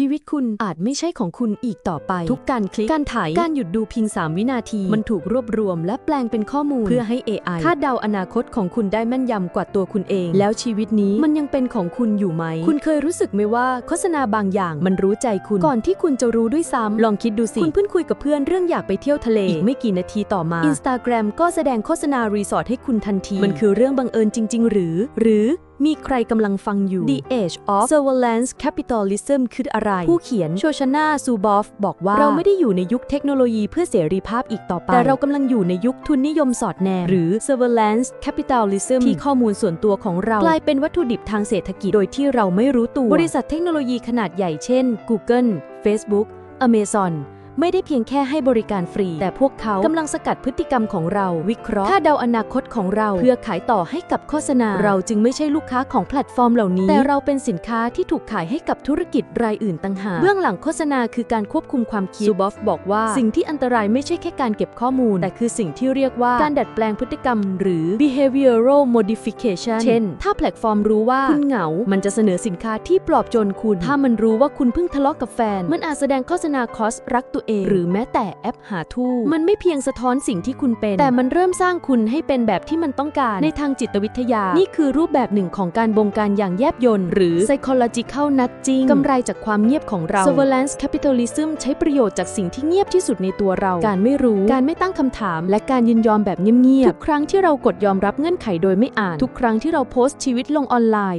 ชีวิตคุณอาจไม่ใช่ของคุณอีกต่อไป ทุกการคลิก การถ่าย การหยุดดูเพียง 3 วินาที มันถูกรวบรวมและแปลงเป็นข้อมูล เพื่อให้ AI คาดเดาอนาคตของคุณได้แม่นยำกว่าตัวคุณเอง แล้วชีวิตนี้มันยังเป็นของคุณอยู่ไหม คุณเคยรู้สึกไหมว่าโฆษณาบางอย่างมันรู้ใจคุณ ก่อนที่คุณจะรู้ด้วยซ้ำลองคิดดูสิ คุณเพิ่งคุยกับเพื่อนเรื่องอยากไปเที่ยวทะเลอีกไม่กี่นาทีต่อมา Instagram ก็แสดงโฆษณารีสอร์ทให้คุณทันที มันคือเรื่องบังเอิญจริง ๆ หรือ หรือ มีใครกำลังฟังอยู่ The Age of Surveillance Capitalism คืออะไร ผู้เขียนโชชนาซูบอฟบอกว่า เราไม่ได้อยู่ในยุคเทคโนโลยีเพื่อเสรีภาพอีกต่อไป แต่เรากำลังอยู่ในยุคทุนนิยมสอดแนมหรือ Surveillance Capitalism ที่ข้อมูลส่วนตัวของเรา กลายเป็นวัตถุดิบทางเศรษฐกิจโดยที่เราไม่รู้ตัว บริษัทเทคโนโลยีขนาดใหญ่เช่น Google Facebook Amazon ไม่ได้เพียงแค่ให้บริการฟรี แต่พวกเขากำลังสกัดพฤติกรรมของเรา วิเคราะห์คาดเดาอนาคตของเรา เพื่อขายต่อให้กับโฆษณา เราจึงไม่ใช่ลูกค้าของแพลตฟอร์มเหล่านี้ แต่เราเป็นสินค้าที่ถูกขายให้กับธุรกิจรายอื่นต่างหากเบื้องหลังโฆษณาคือการควบคุมความคิดซูบอฟบอกว่า สิ่งที่อันตรายไม่ใช่แค่การเก็บข้อมูล แต่คือสิ่งที่เรียกว่าการดัดแปลงพฤติกรรม หรือ behavioral modification เช่น ถ้าแพลตฟอร์มรู้ว่าคุณเหงา มันจะเสนอสินค้าที่ปลอบโยนคุณ ถ้ามันรู้ว่าคุณเพิ่งทะเลาะกับแฟน มันอาจแสดงโฆษณาคอสรักตัวตัวเอง หรือแม้แต่แอปหาทู่มันไม่เพียงสะท้อนสิ่งที่คุณเป็น แต่มันเริ่มสร้างคุณให้เป็นแบบที่มันต้องการในทางจิตวิทยา นี่คือรูปแบบหนึ่งของการบงการอย่างแยบยลหรือ psychological nudging กำไรจากความเงียบของเรา surveillance capitalism ใช้ประโยชน์จากสิ่งที่เงียบที่สุดในตัวเรา การไม่รู้ การไม่ตั้งคำถาม และการยินยอมแบบเงียบๆทุกครั้งที่เรากดยอมรับเงื่อนไขโดยไม่อ่าน ทุกครั้งที่เราโพสต์ชีวิตลงออนไลน์